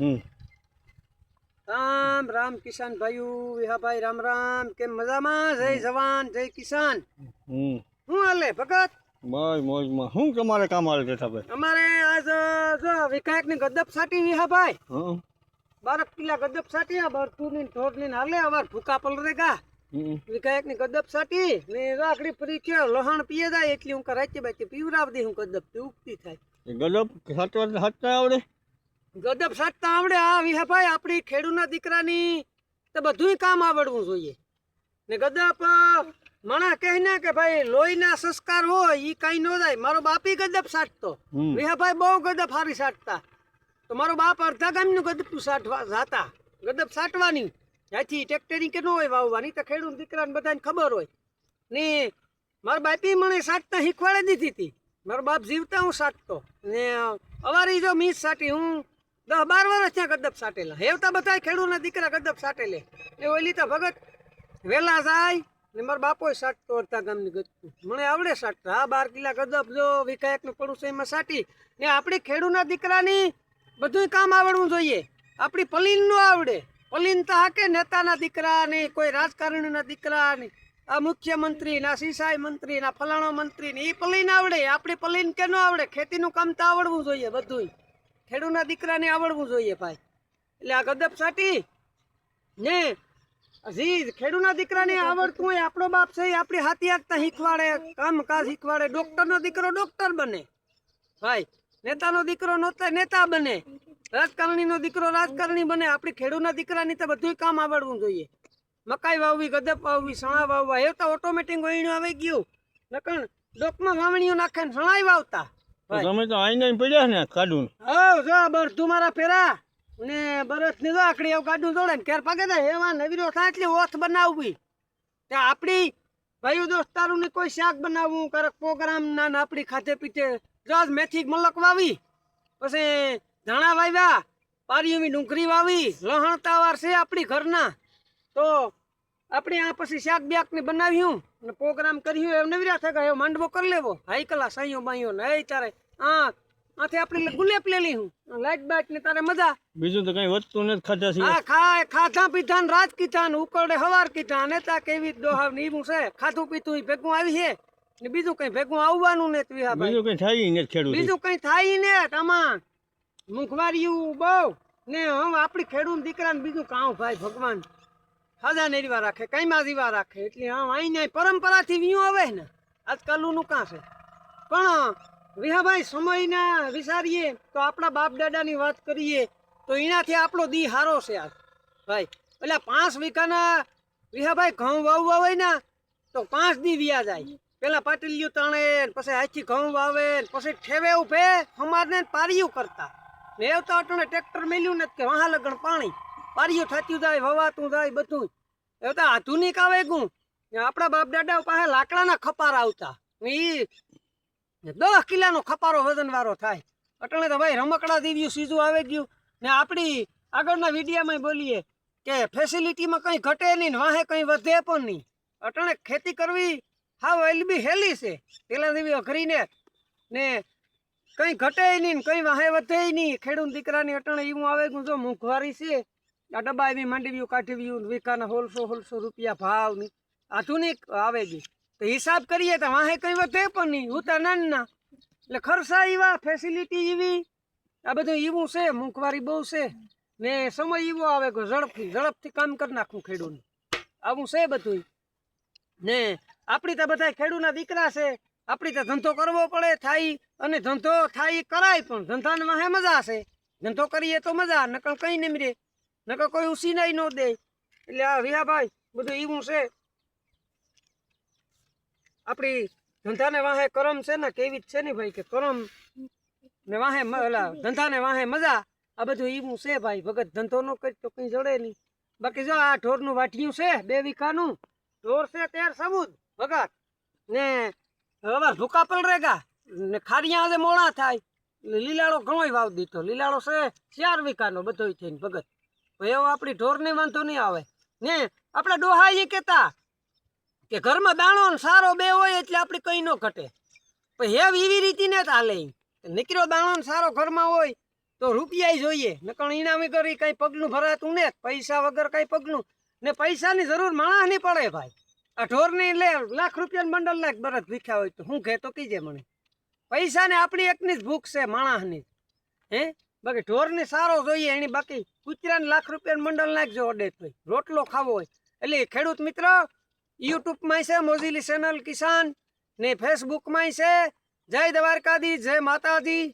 હમ રામ રામ કિસાન ભાઈઓ વિહાભાઈ રામ રામ કેમ મજામાં જય જવાન જય કિસાન હમ શું હાલે ભગત બસ મોજમાં શું તમારે કામ આવે જેઠાભાઈ અમારે આજ જો વિકાયકની ગદપ સાટી વિહાભાઈ હં બારક કિલા ગદપ સાટી આ બરતું ની ઠોરની હાલે અવાર ભૂકા પલરે ગા હમ. વિકાયકની ગદપ સાટી ને રાખડી ફરી છે લહણ પીએ જાય એટલી હું રાચી બાચી પીવરાવ દે હું ગદપથી ઉગતી થાય. એ ગજબ સાચવા સાચતા આવડે? ગદપ સાટતા આવડે. આ વિહાભાઈ આપણી ખેડૂના દીકરાની તો બધુંય કામ આવડવું જોઈએ. ને ગદબ મણા કહે ને કે ભાઈ લોહીના સંસ્કાર હોય એ કઈ ન જાય. મારો બાપી ગદબ સાટતો. વિહાભાઈ બહુ ગદબ હારી સાટતા. તો મારો બાપ અડધા ગામનું ગદબ સાટવા જાતા. ગદબ સાટવાની. ત્યાંથી ટ્રેક્ટરી કે ન હોય વાવવાની તો ખેડૂત દીકરાને બધાને ખબર હોય. ને મારા બાપી મને સાટતા શીખવાડી દીધી હતી. મારો બાપ જીવતા હું સાટતો. ને અવારી જો મીસ સાટી હું દસ બાર વર્ષ ત્યાં ગદપ સાટેલા. હેવતા બધા ખેડૂતના દીકરા ગદપ સાટેલે. એ ઓલી તો ભગત. વેલા જાય ને મારા બાપોય સાટતો અડધા ગામની ગદકું મને આવડે સાટતા. આ બાર કિલ્લા ગદપ જો વિકાયકનું પડું છે એમાં સાટી. ને આપણી ખેડૂતના દીકરાની બધુંય કામ આવડવું જોઈએ. આપણી પલીનનું આવડે. પલીન તો હાકે નેતાના દીકરા ને કોઈ રાજકારણીના દીકરા ને આ મુખ્યમંત્રી ના સિંચાઈ મંત્રી ના ફલાણો મંત્રી ને એ પલીન આવડે. આપણી પલીન કે આવડે? ખેતીનું કામ તો આવડવું જોઈએ બધુંય. ખેડૂતના દીકરાને આવડવું જોઈએ ભાઈ. એટલે આ ગદપ સાટી ને હજી ખેડૂતના દીકરાને આવડતું હોય, આપણો બાપ છે આપણી હાથી આગતા શીખવાડે કામ કાજ શીખવાડે, ડોક્ટરનો દીકરો ડોક્ટર બને. ભાઈ, નેતાનો દીકરો નોતા, નેતા બને. રાજકારણીનો દીકરો રાજકારણી બને. આપણી ખેડૂતના દીકરાની તો બધું કામ આવડવું જોઈએ. મકાઈ વાવવી ગદપ વાવવી સણા વાવવા, એ તો ઓટોમેટિક વહીણું આવી ગયું. નકણ ડોકમાં વાવણીઓ નાખે ને સણાઈ વાવતા. તમે તો આઈને પડ્યા ને કાઢું હવ જો બરધું મારા ફેરા ને બરસની જો આકડી એવું ગાડું જોડે ને ક્યારે પાકે એવા નવીરો એટલે ઓથ બનાવવી. તે આપણી ભાઈઓ દોસ્તારું ને કોઈ શાક બનાવવું કરક પ્રોગ્રામ ના આપણી ખાતે પીતે જો મેથી મલક વાવી પછી ધાણા વાવ્યા પારીઓની ડુંગળી વાવી લહણ તાવાર છે આપણી ઘરના. તો આપણે આ પછી શાક બ્યાક ને બનાવ્યું ને પ્રોગ્રામ કર્યું એમ નવીરા થાય કે હવે માંડવો કરી લેવો. હાઈ કલા સાઈયો બાઈઓ ને તારે આ આથી આપણે ગુલેપ લેલી હું. લાઈટ બાઈટ ને તારે મજા. બીજું તો કઈ વધતું નથી ખાધા છે આ ખાય ખાધા પીધા ને રાત કીધા ને ઉકળે હવાર કીધા ને તા કેવી દોહાવ ને ઈવું છે. ખાધું પીતું ભેગું આવી છે. ને બીજું કઈ ભેગું આવવાનું ને બીજું કઈ થાય ઈ ખેડૂત. બીજું કઈ થાય ને તમામ મુખવારિયું બહુ. ને હવે આપણી ખેડૂત દીકરાને બીજું કામ ભાઈ ભગવાન. ખાધા નેરવા રાખે કઈ માં જીવા રાખે. એટલે હા અહીં પરંપરાથી વિયું આવે ને. આજકાલનું કાં છે. પણ વિહાભાઈ, સમયના વિચારીએ તો આપણા બાપ દાદાની વાત કરીએ તો એનાથી આપણો દી હારો છે આ. ભાઈ, એટલે પાંચ વીઘાના વિહાભાઈ ઘઉં વાવવા હોય ને, તો પાંચ દી વ્યા જાય. પેલા પાટલીયું તણે પછી હાથી ઘઉં વાવે પછી ઠેવે ઉભે અમારને પારિયું કરતા. ને એવું તો અટણે ટ્રેક્ટર મેલ્યું ને કે વહા લગણ પાણી. પારિયું થતું જાય, વવાતું જાય બધું એવું તો આધુનિક આવે ગું આપણા બાપ દાદા પાસે લાકડાના ખપાર આવતા. ને દસ કિલાનો ખપારો વજન વાળો થાય. અટણે તો ભાઈ રમકડા દીવ્યું, સીધું આવી ગયું. ને આપણી આગળના વિડીયામાં બોલીએ કે ફેસિલિટીમાં કંઈ ઘટે નહીં વાહે કંઈ વધે પણ નહીં. અટણે ખેતી કરવી હાવ બી હેલી છે. પેલા દેવી અઘરીને ને કંઈ ઘટે નહીં કંઈ વાહે વધે નહીં. ખેડૂત દીકરાની અટણે એવું આવે કે જો મોંઘવારી છે, આ ડબ્બા એવી માંડવ્યું કાઢવ્યું વીકાના હોલસો હોલસો રૂપિયા ભાવ નહીં આધુનિક આવે ગઈ તો હિસાબ કરીએ તો વાહે કંઈ વધે પણ નહીં. હું તો નાના એટલે ખર્ચા એવા ફેસિલિટી એવી આ બધું એવું છે મોંઘવારી બહુ છે. ને સમય એવો આવે કે ઝડપથી ઝડપથી કામ કરી નાખવું ખેડૂતનું આવું છે બધું ને આપણી તો બધા ખેડૂતના દીકરા છે. આપણી તો ધંધો કરવો પડે થાય, અને ધંધો થાય કરાય પણ ધંધાને વાહે મજા છે. ધંધો કરીએ તો મજા નકલ કંઈ નહીં રે નકલ કોઈ ઉસીનાય ન દે. એટલે આ વિહાભાઈ, બધું એવું છે. આપણી ધંધાને વાહે કરમ છે ને, કેવી જ છે ને ભાઈ કે કરમ ને વાહે ધંધા ધંધાને વાહે મજા. આ બધું એવું છે ભાઈ, ભગત ધંધો નો કરી તો કઈ જડે નહીં. બાકી જો આ ઢોરનું વાટિયું છે, બે વીઘાનું, ઢોર છે ત્યાર સમુદ ભગત. ને હવે ભૂકા પલ રેગા. ને ખારિયા આજે મોડા થાય. લીલાળો ઘણોય વાવ દીધો. લીલાડો છે ચાર વીઘાનો બધોય થઈને, ભગત. હવે એવો આપણી ઢોરને વાંધો નહીં આવે. ને આપણે ડોહા એ કહેતા કે ઘરમાં દાણો સારો બે હોય એટલે આપણે કંઈ ન ઘટે. પણ હેવ એવી રીતે ને ચાલે ઈ. નીકળ્યો દાણો સારો ઘરમાં હોય તો રૂપિયા જોઈએ. નકણ ઇનામી કરી કંઈ પગલું ભરાતું ને પૈસા વગર કંઈ પગલું ને પૈસાની જરૂર માણસ નહીં પડે ભાઈ. આ ઢોરની લે, લાખ રૂપિયાનું બંડલ લાખ બરત ભીખ્યા હોય તો. હું કહેતો કીજે મને. પૈસાને આપણી એકની જ ભૂખ છે માણસની. હે? બાકી ઢોરને સારો જોઈએ, એની બાકી કૂતરાને લાખ રૂપિયાનું મંડળ નાખજો અડે તો રોટલો ખાવો હોય. એટલે ખેડૂત મિત્ર યુટ્યુબમાં છે મોજીલી ચેનલ કિસાન ને ફેસબુકમાં છે. જય દ્વારકાધી જય માતાજી.